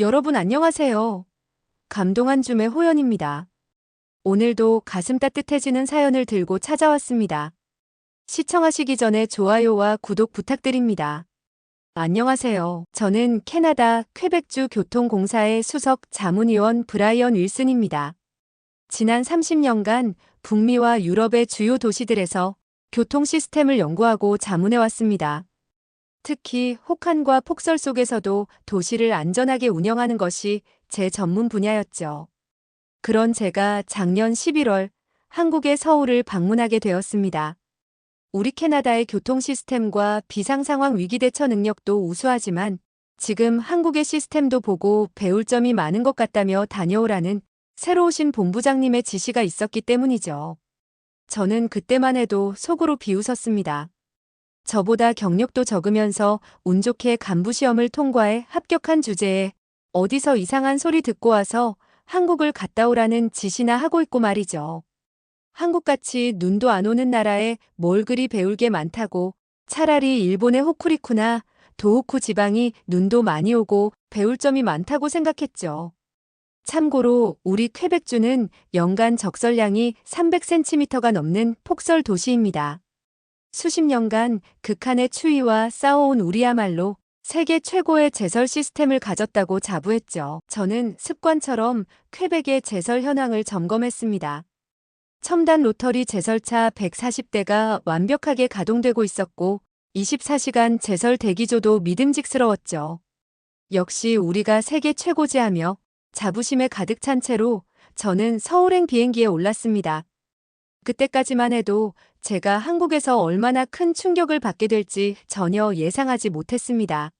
여러분 안녕하세요. 감동한 줌의 호연입니다. 오늘도 가슴 따뜻해지는 사연을 들고 찾아왔습니다. 시청하시기 전에 좋아요와 구독 부탁드립니다. 안녕하세요. 저는 캐나다 퀘벡주 교통공사의 수석 자문위원 브라이언 윌슨입니다. 지난 30년간 북미와 유럽의 주요 도시들에서 교통 시스템을 연구하고 자문해 왔습니다. 특히 혹한과 폭설 속에서도 도시를 안전하게 운영하는 것이 제 전문 분야였죠. 그런 제가 작년 11월 한국의 서울을 방문하게 되었습니다. 우리 캐나다의 교통 시스템과 비상상황 위기 대처 능력도 우수하지만 지금 한국의 시스템도 보고 배울 점이 많은 것 같다며 다녀오라는 새로 오신 본부장님의 지시가 있었기 때문이죠. 저는 그때만 해도 속으로 비웃었습니다. 저보다 경력도 적으면서 운 좋게 간부 시험을 통과해 합격한 주제에 어디서 이상한 소리 듣고 와서 한국을 갔다 오라는 지시나 하고 있고 말이죠. 한국같이 눈도 안 오는 나라에 뭘 그리 배울 게 많다고 차라리 일본의 호쿠리쿠나 도호쿠 지방이 눈도 많이 오고 배울 점이 많다고 생각했죠. 참고로 우리 퀘벡주는 연간 적설량이 300cm가 넘는 폭설 도시입니다. 수십 년간 극한의 추위와 싸워온 우리야말로 세계 최고의 제설 시스템을 가졌다고 자부했죠. 저는 습관처럼 퀘벡의 제설 현황을 점검했습니다. 첨단 로터리 제설차 140대가 완벽하게 가동되고 있었고 24시간 제설 대기조도 믿음직스러웠죠. 역시 우리가 세계 최고지 하며 자부심에 가득 찬 채로 저는 서울행 비행기에 올랐습니다. 그때까지만 해도 제가 한국에서 얼마나 큰 충격을 받게 될지 전혀 예상하지 못했습니다.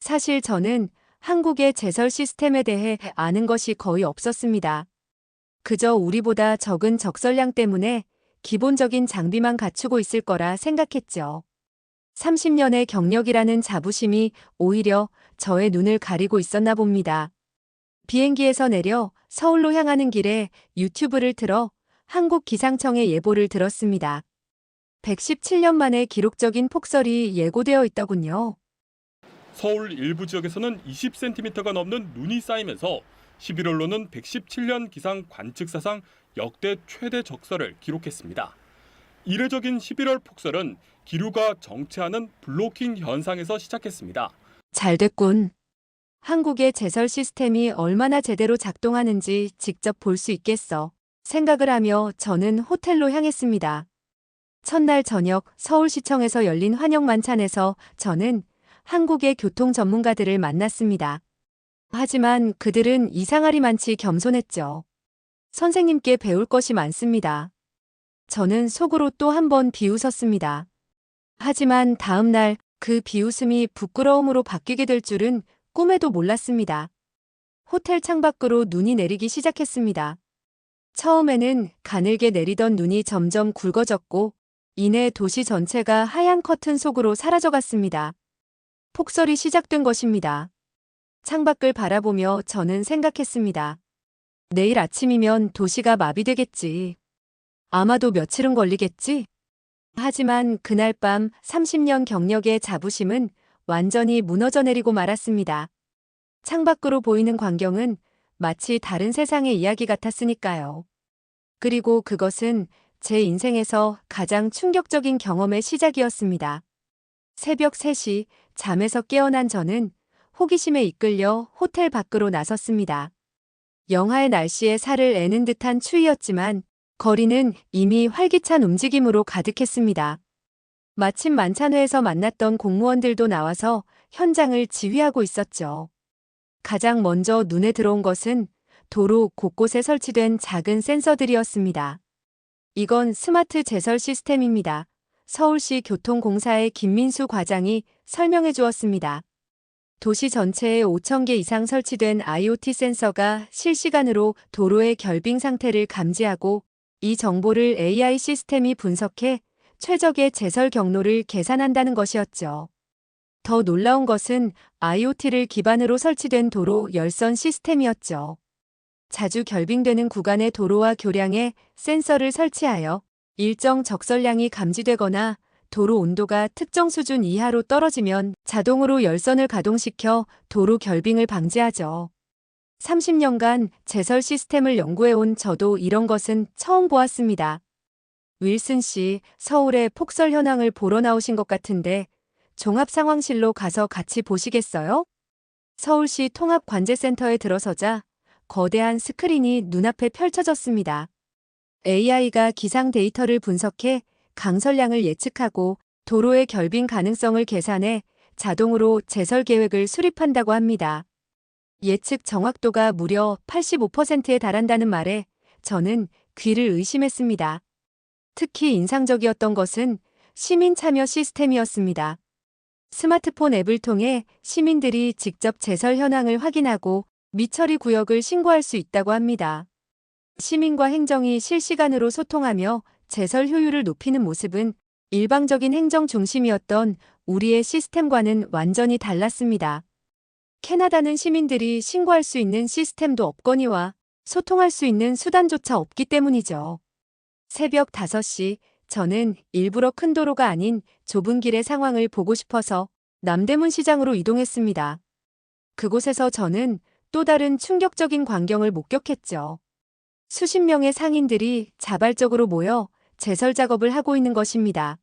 사실 저는 한국의 제설 시스템에 대해 아는 것이 거의 없었습니다. 그저 우리보다 적은 적설량 때문에 기본적인 장비만 갖추고 있을 거라 생각했죠. 30년의 경력이라는 자부심이 오히려 저의 눈을 가리고 있었나 봅니다. 비행기에서 내려 서울로 향하는 길에 유튜브를 틀어 한국 기상청의 예보를 들었습니다. 117년 만에 기록적인 폭설이 예고되어 있더군요. 서울 일부 지역에서는 20cm가 넘는 눈이 쌓이면서 11월로는 117년 기상 관측 사상 역대 최대 적설을 기록했습니다. 이례적인 11월 폭설은 기류가 정체하는 블로킹 현상에서 시작했습니다. 잘 됐군. 한국의 제설 시스템이 얼마나 제대로 작동하는지 직접 볼 수 있겠어. 생각을 하며 저는 호텔로 향했습니다. 첫날 저녁 서울시청에서 열린 환영 만찬에서 저는 한국의 교통 전문가들을 만났습니다. 하지만 그들은 이상하리만치 겸손했죠. 선생님께 배울 것이 많습니다. 저는 속으로 또 한 번 비웃었습니다. 하지만 다음 날 그 비웃음이 부끄러움으로 바뀌게 될 줄은 꿈에도 몰랐습니다. 호텔 창밖으로 눈이 내리기 시작했습니다. 처음에는 가늘게 내리던 눈이 점점 굵어졌고 이내 도시 전체가 하얀 커튼 속으로 사라져갔습니다. 폭설이 시작된 것입니다. 창밖을 바라보며 저는 생각했습니다. 내일 아침이면 도시가 마비되겠지. 아마도 며칠은 걸리겠지? 하지만 그날 밤 30년 경력의 자부심은 완전히 무너져 내리고 말았습니다. 창밖으로 보이는 광경은 마치 다른 세상의 이야기 같았으니까요. 그리고 그것은 제 인생에서 가장 충격적인 경험의 시작이었습니다. 새벽 3시 잠에서 깨어난 저는 호기심에 이끌려 호텔 밖으로 나섰습니다. 영하의 날씨에 살을 애는 듯한 추위였지만 거리는 이미 활기찬 움직임으로 가득했습니다. 마침 만찬회에서 만났던 공무원들도 나와서 현장을 지휘하고 있었죠. 가장 먼저 눈에 들어온 것은 도로 곳곳에 설치된 작은 센서들이었습니다. 이건 스마트 제설 시스템입니다. 서울시 교통공사의 김민수 과장이 설명해 주었습니다. 도시 전체에 5,000개 이상 설치된 IoT 센서가 실시간으로 도로의 결빙 상태를 감지하고 이 정보를 AI 시스템이 분석해 최적의 제설 경로를 계산한다는 것이었죠. 더 놀라운 것은 IoT를 기반으로 설치된 도로 열선 시스템이었죠. 자주 결빙되는 구간의 도로와 교량에 센서를 설치하여 일정 적설량이 감지되거나 도로 온도가 특정 수준 이하로 떨어지면 자동으로 열선을 가동시켜 도로 결빙을 방지하죠. 30년간 제설 시스템을 연구해온 저도 이런 것은 처음 보았습니다. 윌슨 씨, 서울의 폭설 현황을 보러 나오신 것 같은데 종합상황실로 가서 같이 보시겠어요? 서울시 통합관제센터에 들어서자 거대한 스크린이 눈앞에 펼쳐졌습니다. AI가 기상 데이터를 분석해 강설량을 예측하고 도로의 결빙 가능성을 계산해 자동으로 제설 계획을 수립한다고 합니다. 예측 정확도가 무려 85%에 달한다는 말에 저는 귀를 의심했습니다. 특히 인상적이었던 것은 시민 참여 시스템이었습니다. 스마트폰 앱을 통해 시민들이 직접 제설 현황을 확인하고 미처리 구역을 신고할 수 있다고 합니다. 시민과 행정이 실시간으로 소통하며 제설 효율을 높이는 모습은 일방적인 행정 중심이었던 우리의 시스템과는 완전히 달랐습니다. 캐나다는 시민들이 신고할 수 있는 시스템도 없거니와 소통할 수 있는 수단조차 없기 때문이죠. 새벽 5시 저는 일부러 큰 도로가 아닌 좁은 길의 상황을 보고 싶어서 남대문 시장으로 이동했습니다. 그곳에서 저는 또 다른 충격적인 광경을 목격했죠. 수십 명의 상인들이 자발적으로 모여 제설 작업을 하고 있는 것입니다.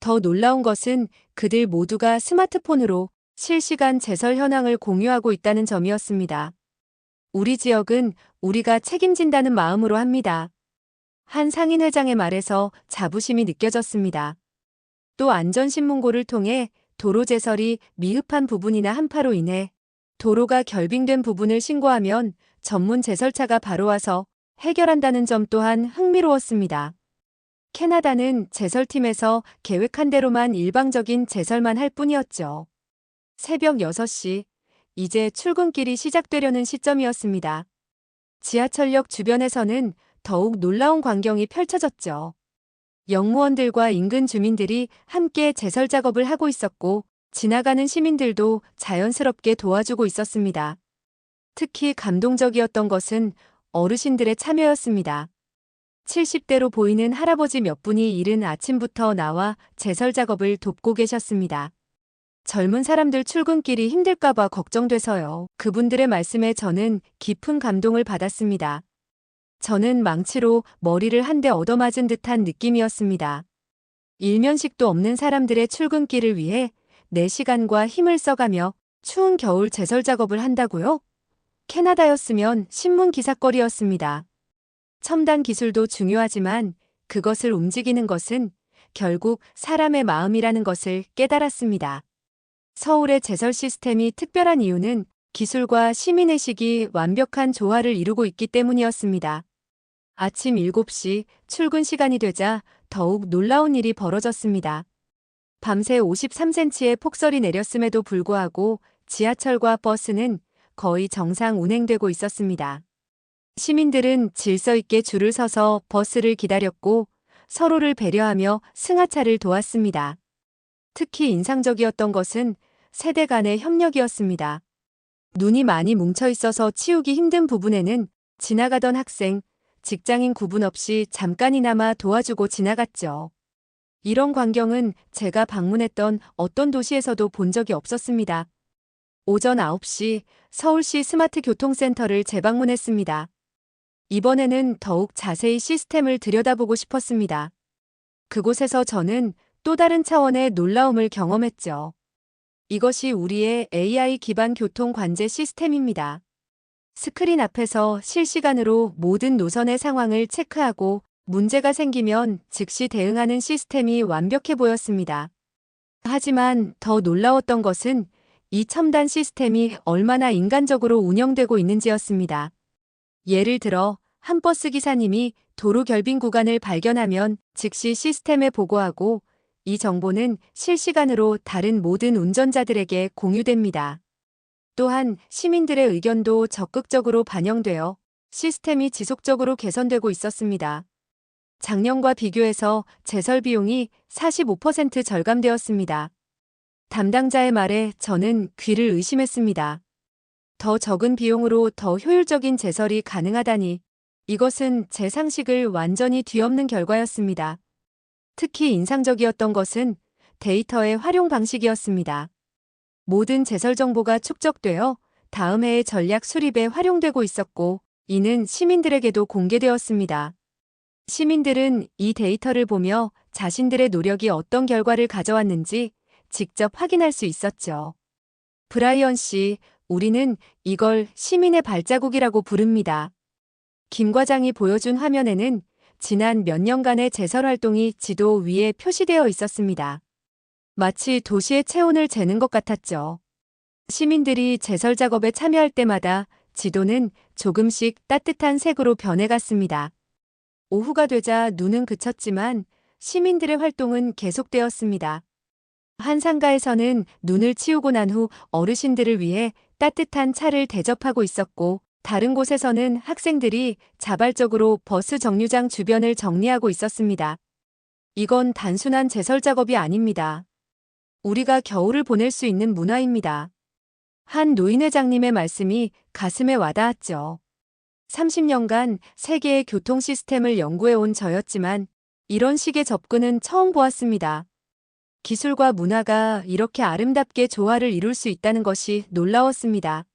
더 놀라운 것은 그들 모두가 스마트폰으로 실시간 제설 현황을 공유하고 있다는 점이었습니다. 우리 지역은 우리가 책임진다는 마음으로 합니다. 한 상인 회장의 말에서 자부심이 느껴졌습니다. 또 안전신문고를 통해 도로 제설이 미흡한 부분이나 한파로 인해 도로가 결빙된 부분을 신고하면 전문 제설차가 바로 와서 해결한다는 점 또한 흥미로웠습니다. 캐나다는 제설팀에서 계획한 대로만 일방적인 제설만 할 뿐이었죠. 새벽 6시, 이제 출근길이 시작되려는 시점이었습니다. 지하철역 주변에서는 더욱 놀라운 광경이 펼쳐졌죠. 영무원들과 인근 주민들이 함께 제설 작업을 하고 있었고, 지나가는 시민들도 자연스럽게 도와주고 있었습니다. 특히 감동적이었던 것은 어르신들의 참여였습니다. 70대로 보이는 할아버지 몇 분이 이른 아침부터 나와 제설 작업을 돕고 계셨습니다. 젊은 사람들 출근길이 힘들까봐 걱정돼서요. 그분들의 말씀에 저는 깊은 감동을 받았습니다. 저는 망치로 머리를 한 대 얻어맞은 듯한 느낌이었습니다. 일면식도 없는 사람들의 출근길을 위해 내 시간과 힘을 써가며 추운 겨울 제설 작업을 한다고요? 캐나다였으면 신문 기사거리였습니다. 첨단 기술도 중요하지만 그것을 움직이는 것은 결국 사람의 마음이라는 것을 깨달았습니다. 서울의 제설 시스템이 특별한 이유는 기술과 시민의식이 완벽한 조화를 이루고 있기 때문이었습니다. 아침 7시 출근 시간이 되자 더욱 놀라운 일이 벌어졌습니다. 밤새 53cm의 폭설이 내렸음에도 불구하고 지하철과 버스는 거의 정상 운행되고 있었습니다. 시민들은 질서 있게 줄을 서서 버스를 기다렸고 서로를 배려하며 승하차를 도왔습니다. 특히 인상적이었던 것은 세대 간의 협력이었습니다. 눈이 많이 뭉쳐 있어서 치우기 힘든 부분에는 지나가던 학생, 직장인 구분 없이 잠깐이나마 도와주고 지나갔죠. 이런 광경은 제가 방문했던 어떤 도시에서도 본 적이 없었습니다. 오전 9시 서울시 스마트 교통센터를 재방문했습니다. 이번에는 더욱 자세히 시스템을 들여다보고 싶었습니다. 그곳에서 저는 또 다른 차원의 놀라움을 경험했죠. 이것이 우리의 AI 기반 교통 관제 시스템입니다. 스크린 앞에서 실시간으로 모든 노선의 상황을 체크하고 문제가 생기면 즉시 대응하는 시스템이 완벽해 보였습니다. 하지만 더 놀라웠던 것은 이 첨단 시스템이 얼마나 인간적으로 운영되고 있는지였습니다. 예를 들어 한 버스 기사님이 도로 결빙 구간을 발견하면 즉시 시스템에 보고하고 이 정보는 실시간으로 다른 모든 운전자들에게 공유됩니다. 또한 시민들의 의견도 적극적으로 반영되어 시스템이 지속적으로 개선되고 있었습니다. 작년과 비교해서 제설 비용이 45% 절감되었습니다. 담당자의 말에 저는 귀를 의심했습니다. 더 적은 비용으로 더 효율적인 제설이 가능하다니 이것은 제 상식을 완전히 뒤엎는 결과였습니다. 특히 인상적이었던 것은 데이터의 활용 방식이었습니다. 모든 제설 정보가 축적되어 다음 해의 전략 수립에 활용되고 있었고, 이는 시민들에게도 공개되었습니다. 시민들은 이 데이터를 보며 자신들의 노력이 어떤 결과를 가져왔는지 직접 확인할 수 있었죠. 브라이언 씨, 우리는 이걸 시민의 발자국이라고 부릅니다. 김 과장이 보여준 화면에는 지난 몇 년간의 제설 활동이 지도 위에 표시되어 있었습니다. 마치 도시의 체온을 재는 것 같았죠. 시민들이 제설 작업에 참여할 때마다 지도는 조금씩 따뜻한 색으로 변해갔습니다. 오후가 되자 눈은 그쳤지만 시민들의 활동은 계속되었습니다. 한 상가에서는 눈을 치우고 난 후 어르신들을 위해 따뜻한 차를 대접하고 있었고, 다른 곳에서는 학생들이 자발적으로 버스 정류장 주변을 정리하고 있었습니다. 이건 단순한 제설 작업이 아닙니다. 우리가 겨울을 보낼 수 있는 문화입니다. 한 노인회장님의 말씀이 가슴에 와닿았죠. 30년간 세계의 교통 시스템을 연구해온 저였지만 이런 식의 접근은 처음 보았습니다. 기술과 문화가 이렇게 아름답게 조화를 이룰 수 있다는 것이 놀라웠습니다.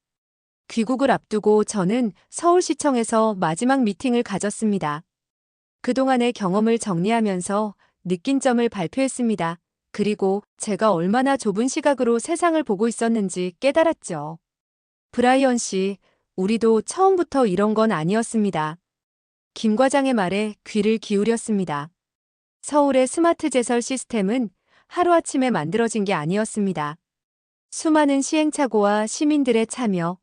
귀국을 앞두고 저는 서울시청에서 마지막 미팅을 가졌습니다. 그동안의 경험을 정리하면서 느낀 점을 발표했습니다. 그리고 제가 얼마나 좁은 시각으로 세상을 보고 있었는지 깨달았죠. 브라이언 씨, 우리도 처음부터 이런 건 아니었습니다. 김 과장의 말에 귀를 기울였습니다. 서울의 스마트 제설 시스템은 하루아침에 만들어진 게 아니었습니다. 수많은 시행착오와 시민들의 참여,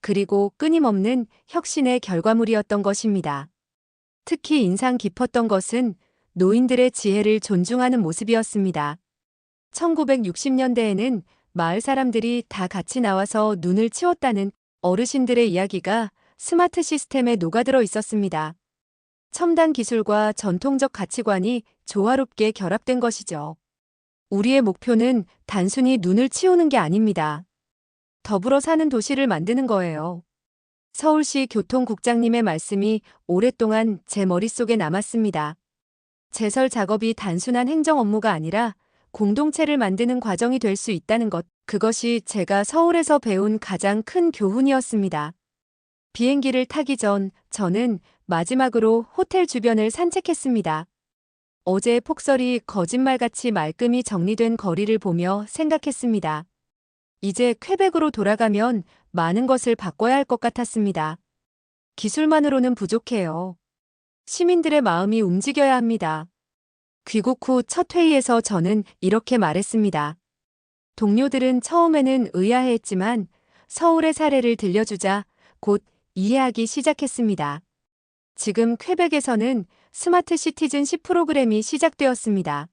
그리고 끊임없는 혁신의 결과물이었던 것입니다. 특히 인상 깊었던 것은 노인들의 지혜를 존중하는 모습이었습니다. 1960년대에는 마을 사람들이 다 같이 나와서 눈을 치웠다는 어르신들의 이야기가 스마트 시스템에 녹아들어 있었습니다. 첨단 기술과 전통적 가치관이 조화롭게 결합된 것이죠. 우리의 목표는 단순히 눈을 치우는 게 아닙니다. 더불어 사는 도시를 만드는 거예요. 서울시 교통국장님의 말씀이 오랫동안 제 머릿속에 남았습니다. 제설 작업이 단순한 행정 업무가 아니라 공동체를 만드는 과정이 될 수 있다는 것, 그것이 제가 서울에서 배운 가장 큰 교훈이었습니다. 비행기를 타기 전 저는 마지막으로 호텔 주변을 산책했습니다. 어제의 폭설이 거짓말같이 말끔히 정리된 거리를 보며 생각했습니다. 이제 쾌백으로 돌아가면 많은 것을 바꿔야 할 것 같았습니다. 기술만으로는 부족해요. 시민들의 마음이 움직여야 합니다. 귀국 후 첫 회의에서 저는 이렇게 말했습니다. 동료들은 처음에는 의아해했지만 서울의 사례를 들려주자 곧 이해하기 시작했습니다. 지금 쾌백에서는 스마트 시티즌 10 프로그램이 시작되었습니다.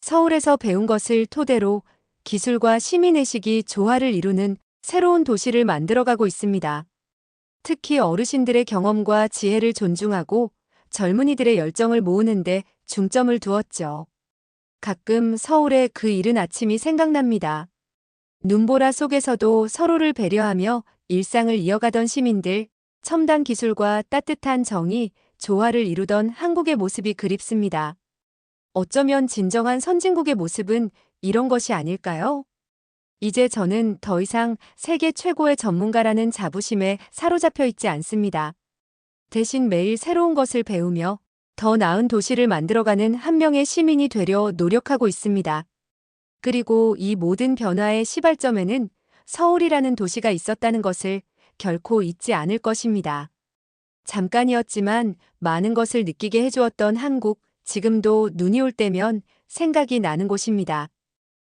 서울에서 배운 것을 토대로 기술과 시민의식이 조화를 이루는 새로운 도시를 만들어가고 있습니다. 특히 어르신들의 경험과 지혜를 존중하고 젊은이들의 열정을 모으는데 중점을 두었죠. 가끔 서울의 그 이른 아침이 생각납니다. 눈보라 속에서도 서로를 배려하며 일상을 이어가던 시민들, 첨단 기술과 따뜻한 정이 조화를 이루던 한국의 모습이 그립습니다. 어쩌면 진정한 선진국의 모습은 이런 것이 아닐까요? 이제 저는 더 이상 세계 최고의 전문가라는 자부심에 사로잡혀 있지 않습니다. 대신 매일 새로운 것을 배우며 더 나은 도시를 만들어가는 한 명의 시민이 되려 노력하고 있습니다. 그리고 이 모든 변화의 시발점에는 서울이라는 도시가 있었다는 것을 결코 잊지 않을 것입니다. 잠깐이었지만 많은 것을 느끼게 해주었던 한국, 지금도 눈이 올 때면 생각이 나는 곳입니다.